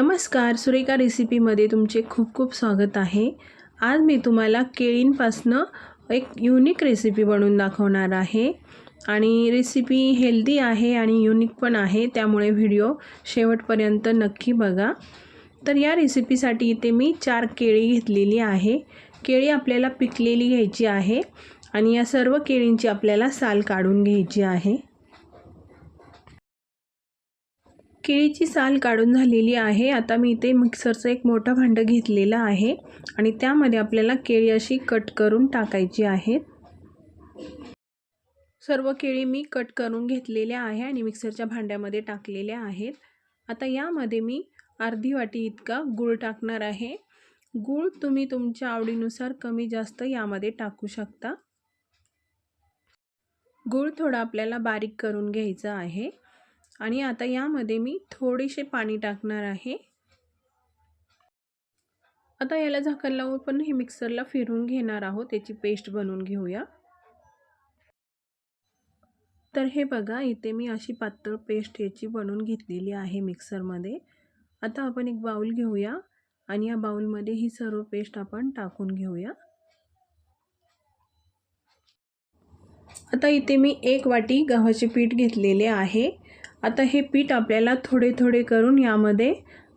नमस्कार सुरेखा रेसिपीमध्ये तुमचे खूप खूप स्वागत आहे. आज मी तुम्हाला केळींपासनं एक युनिक रेसिपी बनवून दाखवणार आहे. आणि रेसिपी हेल्दी आहे आणि युनिक पण आहे त्यामुळे व्हिडिओ शेवटपर्यंत नक्की बघा. तर या रेसिपीसाठी इथे मी चार केळी घेतलेली आहे. केळी आपल्याला पिकलेली घ्यायची आहे आणि या सर्व केळींची आपल्याला साल काढून घ्यायची आहे. केळीची साल काढून झालेली आहे. आता मी इथे मिक्सरचं एक मोठं भांडं घेतलेलं आहे आणि त्यामध्ये आपल्याला केळी अशी कट करून टाकायची आहेत सर्व केळी मी कट करून घेतलेल्या आहे आणि मिक्सरच्या भांड्यामध्ये टाकलेल्या आहेत. आता यामध्ये मी अर्धी वाटी इतका गूळ टाकणार आहे. गूळ तुम्ही तुमच्या आवडीनुसार कमी जास्त यामध्ये टाकू शकता. गूळ थोडा आपल्याला बारीक करून घ्यायचा आहे. आणि आता यामध्ये मी थोडेसे पाणी टाकणार आहे. आता याला झाकण लावून पण हे मिक्सरला फिरून घेणार आहोत. त्याची पेस्ट बनवून घेऊया. तर हे बघा इथे मी अशी पातळ पेस्ट याची बनवून घेतलेली आहे मिक्सरमध्ये. आता आपण एक बाऊल घेऊया आणि या बाऊलमध्ये ही सर्व पेस्ट आपण टाकून घेऊया. आता इथे मी एक वाटी गव्हाचे पीठ घेतलेले आहे. आता हे पीठ आपल्याला थोडे थोडे करून यामध्ये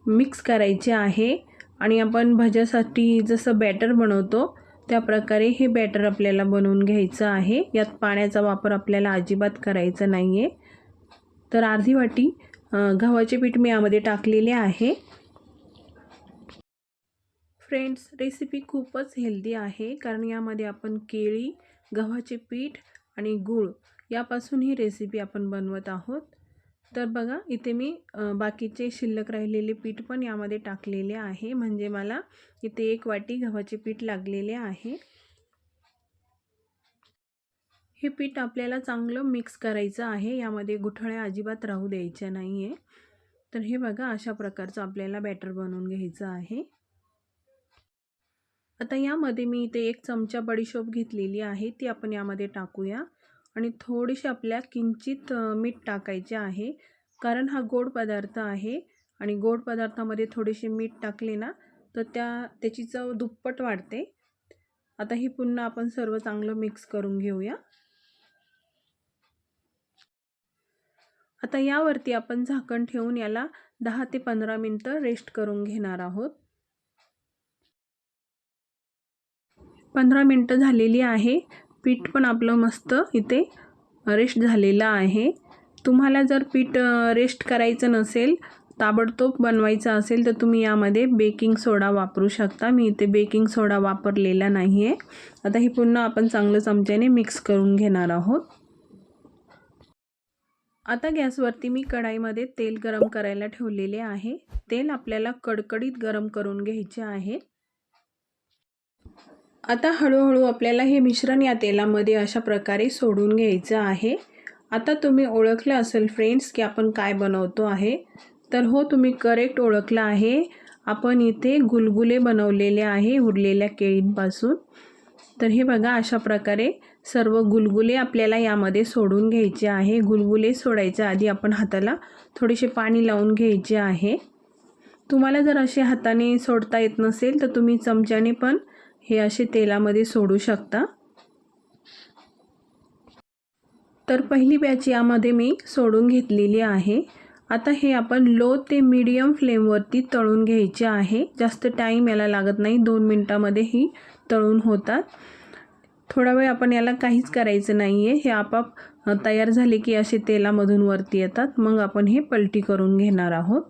मिक्स करायचे आहे. आणि आपण भज्यासाठी जसं बॅटर बनवतो त्या प्रकारे हे बॅटर आपल्याला बनवून घ्यायचं आहे. यात पाण्याचा वापर आपल्याला अजिबात करायचा नाही आहे तर अर्धी वाटी गव्हाचे पीठ मी यामध्ये टाकलेले आहे. फ्रेंड्स रेसिपी खूपच हेल्दी आहे. कारण यामध्ये आपण केळी गव्हाचे पीठ आणि गूळ यापासून ही रेसिपी आपण बनवत आहोत. तर बघा इथे मी बाकीचे शिल्लक राहिलेले पीठ पण यामध्ये टाकलेले आहे. म्हणजे मला इथे एक वाटी गव्हाचे पीठ लागलेले आहे. हे पीठ आपल्याला चांगलं मिक्स करायचं आहे. यामध्ये गुठळ्या अजिबात राहू द्यायच्या नाही आहे तर हे बघा अशा प्रकारचं आपल्याला बॅटर बनवून घ्यायचं आहे. आता यामध्ये मी इथे एक चमचा बडीशोप घेतलेली आहे. ती आपण यामध्ये टाकूया. आणि थोडीशी आपल्या किंचित मीठ टाकायचे आहे. कारण हा गोड पदार्थ आहे आणि गोड पदार्थामध्ये थोडेसे मीठ टाकले ना तर त्या त्याची चव दुप्पट वाढते. आता ही पुन्हा आपण सर्व चांगलं मिक्स करून घेऊया. आता यावरती आपण झाकण ठेवून याला दहा ते पंधरा मिनटं रेस्ट करून घेणार आहोत. पंधरा मिनटं झालेली आहे. पीठ पण आपलं मस्त इथे रेस्ट झालेलं आहे. तुम्हाला जर पीठ रेस्ट करायचं नसेल ताबडतोब बनवायचं असेल तर तुम्ही यामध्ये बेकिंग सोडा वापरू शकता. मी इथे बेकिंग सोडा वापरलेला नाही आहे आता हे पुन्हा आपण चांगलं चमच्याने मिक्स करून घेणार आहोत. आता गॅसवरती मी कढाईमध्ये तेल गरम करायला ठेवलेले आहे. तेल आपल्याला कडकडीत गरम करून घ्यायचे आहे. आता हळूहळू आपल्याला हे मिश्रण या तेलामध्ये अशा प्रकारे सोडून घ्यायचं आहे. आता तुम्ही ओळखलं असेल फ्रेंड्स की आपण काय बनवतो आहे. तर हो तुम्ही करेक्ट ओळखलं आहे. आपण इथे गुलगुले बनवलेले आहे उरलेल्या केळींपासून. तर हे बघा अशा प्रकारे सर्व गुलगुले आपल्याला यामध्ये सोडून घ्यायचे आहे. गुलगुले सोडायच्या आधी आपण हाताला थोडेसे पाणी लावून घ्यायचे आहे. तुम्हाला जर असे हाताने सोडता येत नसेल तर तुम्ही चमच्याने पण हे असे तेलामध्ये सोडू शकता. तर पहिली बॅच यामध्ये मी सोडून घेतलेली आहे. आता हे आपण लो ते मीडियम फ्लेमवरती तळून घ्यायचे आहे. जास्त टाईम याला लागत नाही. दोन मिनटामध्ये ही तळून होतात. थोडा वेळ आपण याला काहीच करायचं नाही आहे हे आपाप तयार झाले की असे तेलामधून वरती येतात. मग आपण हे पलटी करून घेणार आहोत.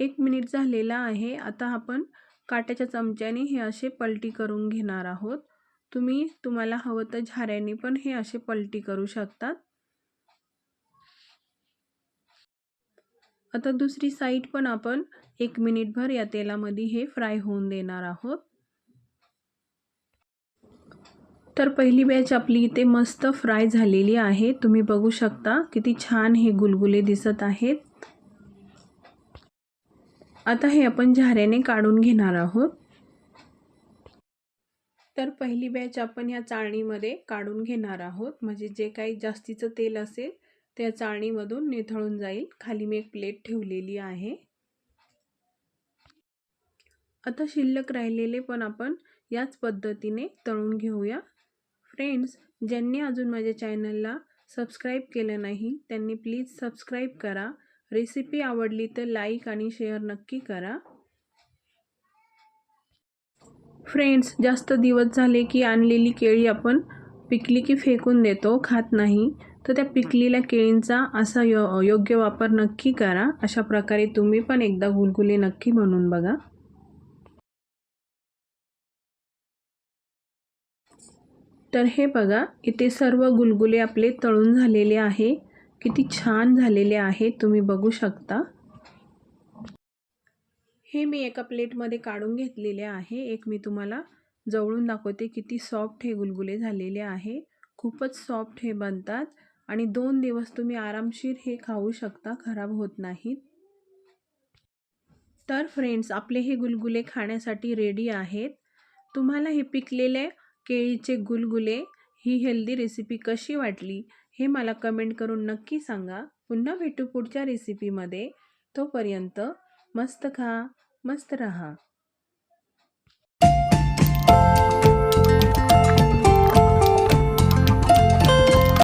एक मिनिट झालेला आहे. आता आपण काट्याच्या चमच्याने हे असे पलटी करून घेणार आहोत. तुम्ही तुम्हाला हवं तर झाऱ्याने पण हे असे पलटी करू शकतात. आता दुसरी साईड पण आपण एक मिनिटभर या तेलामध्ये हे फ्राय होऊन देणार आहोत. तर पहिली बॅच आपली इथे मस्त फ्राय झालेली आहे. तुम्ही बघू शकता किती छान हे गुलगुले दिसत आहेत. आता हे आपण झाऱ्याने काढून घेणार आहोत. तर पहिली बॅच आपण या चाळणीमध्ये काढून घेणार आहोत. म्हणजे जे काही जास्तीचं तेल असेल त्या चाळणीमधून निथळून जाईल. खाली मी एक प्लेट ठेवलेली आहे. आता शिल्लक राहिलेले पण आपण याच पद्धतीने तळून घेऊया. फ्रेंड्स ज्यांनी अजून माझ्या चॅनलला सबस्क्राईब केलं नाही त्यांनी प्लीज सबस्क्राईब करा. रेसिपी आवडली तर लाईक आणि शेअर नक्की करा. फ्रेंड्स जास्त दिवस झाले की आणलेली केळी आपण पिकली की फेकून देतो खात नाही. तर त्या पिकलेल्या केळींचा असा यो योग्य वापर नक्की करा. अशा प्रकारे तुम्ही पण एकदा गुलगुले नक्की बनवून बघा. तर हे बघा इथे सर्व गुलगुले आपले तळून झालेले आहे. किती छान झालेले आहे तुम्ही बघू शकता. हे मी एका प्लेटमध्ये काढून घेतलेले आहे. एक मी तुम्हाला जवळून दाखवते किती सॉफ्ट हे गुलगुले झालेले आहे. खूपच सॉफ्ट हे बनतात आणि दोन दिवस तुम्ही आरामशीर हे खाऊ शकता खराब होत नाहीत. तर फ्रेंड्स आपले हे गुलगुले खाण्यासाठी रेडी आहेत. तुम्हाला हे पिकलेले केळीचे गुलगुले ही हेल्दी रेसिपी कशी वाटली? हे मला कमेंट करून नक्की सांगा. पुन्हा भेटू पुढच्या रेसिपीमध्ये तोपर्यंत मस्त खा मस्त रहा.